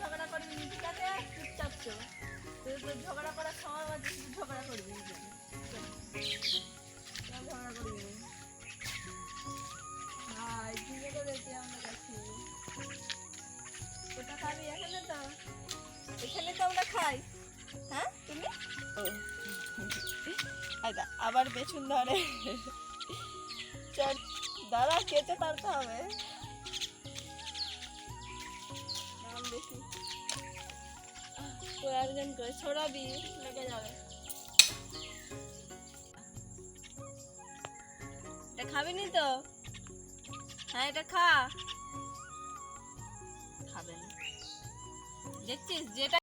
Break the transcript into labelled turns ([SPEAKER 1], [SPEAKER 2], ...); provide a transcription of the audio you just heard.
[SPEAKER 1] ঝগড়া করবি না, ঠিক আছে? চুপচাপ তো ঝগড়া করার সময় তুই ঝগড়া করবি না। ঝগড়া করবি ঠিক আছে দেখি আমরা যাচ্ছি। কোথা খাবি? এখানে তো। এখানে তো আমরা খাই। হ্যাঁ তুমি? আচ্ছা আবার পেছন ধরে। চল দাঁড়া কেটে পারতে হবে। তো একজন করে ছড়াবি লেগে যাবে এটা খাবি নি তো হ্যাঁ এটা খা খাবে দেখছিস যেটা